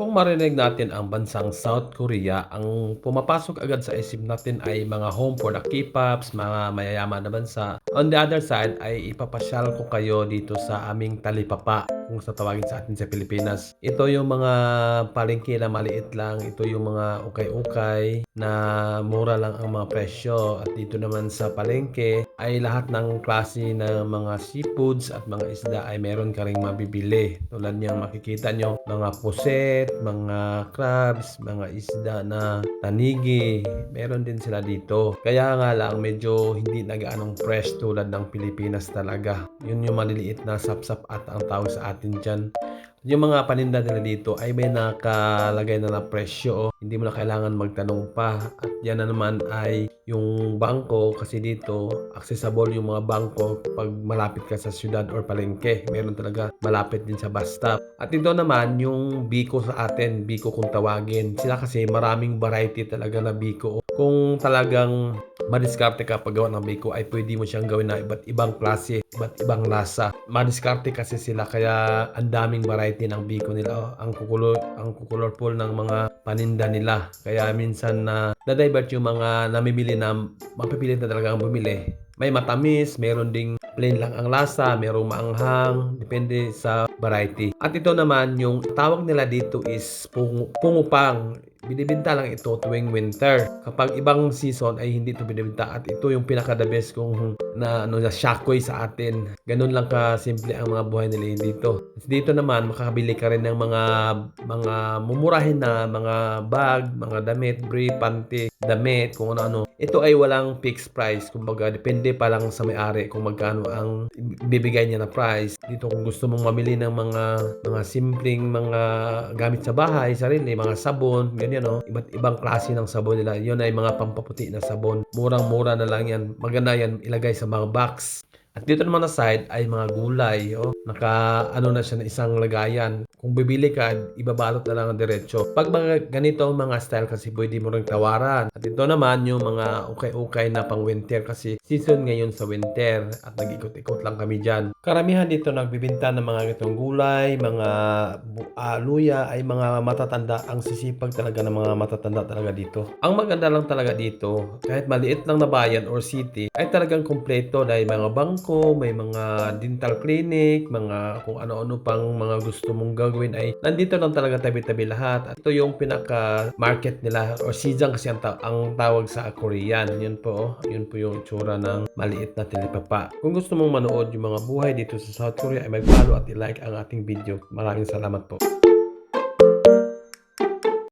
Kung marinig natin ang bansang South Korea, ang pumapasok agad sa isip natin ay mga home for the K-pops, mga mayayaman na bansa. On the other side ay ipapasyal ko kayo dito sa aming talipapa kung sa tawagin sa atin sa Pilipinas. Ito yung mga palengke na maliit lang, ito yung mga ukay-ukay na mura lang ang mga presyo at dito naman sa palengke ay lahat ng klase ng mga seafoods at mga isda ay meron ka ring mabibili. Tulad niyang makikita nyo, mga puset, mga crabs, mga isda na tanigi, meron din sila dito. Kaya nga lang medyo hindi nagaanong fresh tulad ng Pilipinas talaga. Yun yung maliliit na sapsap at ang tawag sa atin dyan. Yung mga paninda nila dito ay may nakalagay na na presyo. oh. Hindi mo na kailangan magtanong pa. At yan na naman ay yung bangko kasi dito accessible yung mga bangko pag malapit ka sa syudad or palengke. Meron talaga malapit din sa bus stop. At ito naman yung biko sa atin, biko kung tawagin. Sila kasi maraming variety talaga na biko. Kung talagang madiskarte ka pag gawa ng biko ay pwede mo siyang gawin na iba't ibang klase, iba't ibang lasa. Madiskarte kasi sila kaya ang daming variety ng biko nila. Oh, ang kukulo, ang kukulorful ng mga paninda nila. Kaya minsan na na-divert yung mga namimili na mapipilit na talagang bumili. May matamis, meron ding plain lang ang lasa, merong maanghang, depende sa variety. At ito naman, yung tawag nila dito is pung pungupang. Binibinta lang ito tuwing winter. Kapag ibang season ay hindi ito binibinta at ito yung pinaka the best kung na ano na shakoy sa atin. Ganun lang ka simple ang mga buhay nila dito. Dito naman makakabili ka rin ng mga mga mumurahin na mga bag, mga damit, brief, panty, damit, kung ano-ano. Ito ay walang fixed price. Kumbaga, depende pa lang sa may-ari kung magkano ang bibigay niya na price. Dito kung gusto mong mamili ng mga mga simpleng mga gamit sa bahay, sarili, mga sabon, ganyan no. Iba't ibang klase ng sabon nila. Yun ay mga pampaputi na sabon. Murang-mura na lang yan. Maganda yan ilagay sa mga box. At dito naman na side ay mga gulay. Oh. Naka ano na siya na isang lagayan. Kung bibili ka, ibabalot na lang ang diretso. Pag mga ganito mga style kasi pwede mo rin tawaran. At ito naman yung mga ukay-ukay na pang winter kasi season ngayon sa winter at nag-ikot-ikot lang kami dyan. Karamihan dito nagbibinta ng mga ganitong gulay, mga bu- ah, ay mga matatanda. Ang sisipag talaga ng mga matatanda talaga dito. Ang maganda lang talaga dito, kahit maliit lang na bayan or city, ay talagang kompleto dahil mga bangko, may mga dental clinic, mga kung ano-ano pang mga gusto mong gagawin ay nandito lang talaga tabi-tabi lahat. At ito yung pinaka market nila or sijang kasi ang, ta- ang tawag sa Korean. Yun po, oh. yun po yung tsura ng maliit na telepapa. Kung gusto mong manood yung mga buhay dito sa South Korea ay mag-follow at i-like ang ating video. Maraming salamat po.